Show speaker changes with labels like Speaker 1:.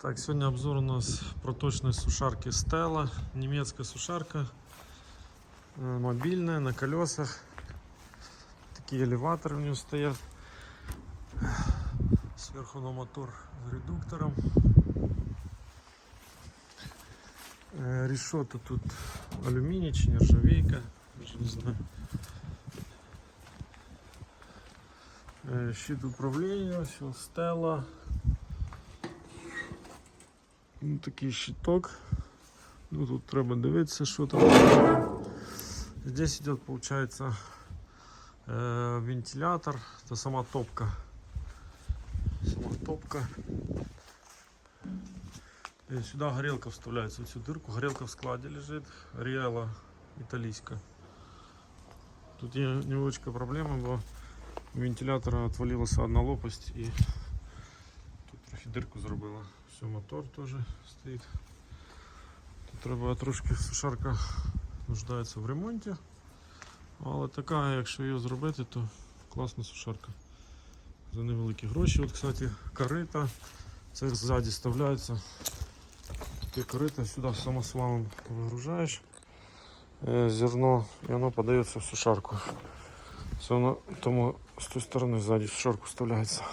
Speaker 1: Так, сегодня обзор у нас проточной сушарки Stella. Немецкая сушарка. э, Мобильная, на колесах. Такие элеваторы у нее стоят. Сверху на мотор с редуктором. Э, Решета тут алюминий, чи нержавейка. Даже не знаю. Э, Щит управления, все, Stella. Ну, такий щиток. Ну, тут треба дивитися, що там. Здесь получается, э, вентилятор, это сама топка. Сама топка. И сюда горелка вставляется, в эту дырку. Горелка в складе лежит. Риэла италийская. Тут є невеличка проблема, бо у вентилятора отвалилася одна лопасть трохи дирку зробила. Все, мотор теж стоїть. Тут треба трошки сушарка нуждається в ремонті. Але така, якщо її зробити, то класна сушарка. За невеликі гроші. От, кстати, корита. Це ззаді вставляється. Таке корита сюди самосвалом вигружаєш е, зерно і воно подається в сушарку. Все воно тому з тої сторони ззаді сушарку вставляється.